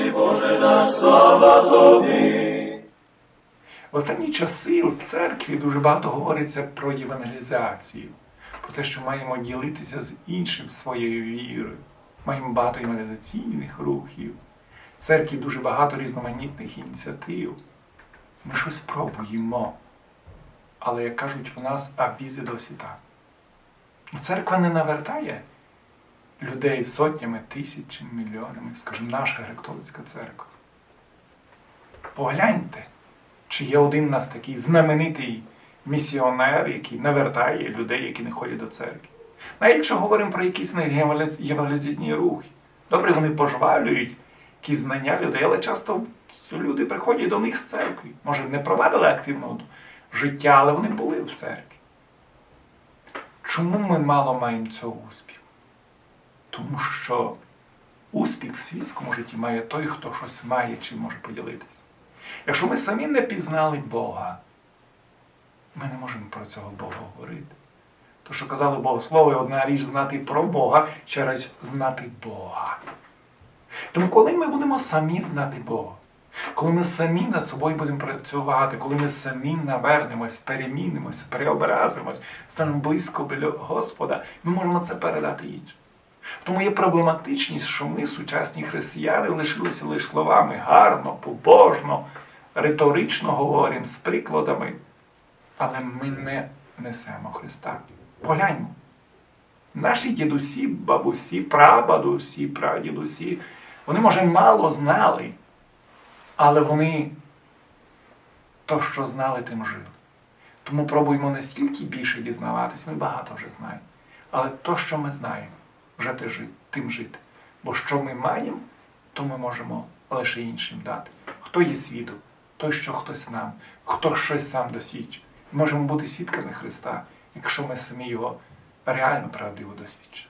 Господи Боже наш, слава Тобі. В останні часи в церкві дуже багато говориться про євангелізацію, про те, що маємо ділитися з іншим своєю вірою. Маємо багато євангелізаційних рухів. В церкві дуже багато різноманітних ініціатив. Ми щось пробуємо. Але, як кажуть у нас, а візи досі так. Ну, Церква не навертає людей сотнями, тисячами, мільйонами, скажімо, наша греко-католицька церква. Погляньте, чи є один у нас такий знаменитий місіонер, який навертає людей, які не ходять до церкви. Навіть якщо говоримо про якісь євангелізаційні рухи, добре, вони пожвавлюють якісь знання людей, але часто люди приходять до них з церкви. Може, не провадили активного життя, але вони були в церкві. Чому ми мало маємо цього успіху? Тому що успіх в світському житті має той, хто щось має, чим може поділитися. Якщо ми самі не пізнали Бога, ми не можемо про цього Бога говорити. То, що казали богослови, одна річ знати про Бога, ще річ знати Бога. Тому, коли ми будемо самі знати Бога, коли ми самі над собою будемо працювати, коли ми самі навернемось, перемінимось, переобразимось, станемо близько біля Господа, ми можемо це передати іншим. Тому є проблематичність, що ми, сучасні християни, лишилися лише словами гарно, побожно, риторично говоримо з прикладами, але ми не несемо Христа. Погляньмо. Наші дідусі, бабусі, прабабусі, прадідусі, вони, може, мало знали, але вони то, що знали, тим жили. Тому пробуємо не стільки більше дізнаватись, ми багато вже знаємо. Але то, що ми знаємо, вже тим жити. Бо що ми маємо, то ми можемо лише іншим дати. Хто є свідом, Той, що хтось нам, хто щось сам досвідчив. Можемо бути свідками Христа, якщо ми самі його реально правдиво досвідчимо.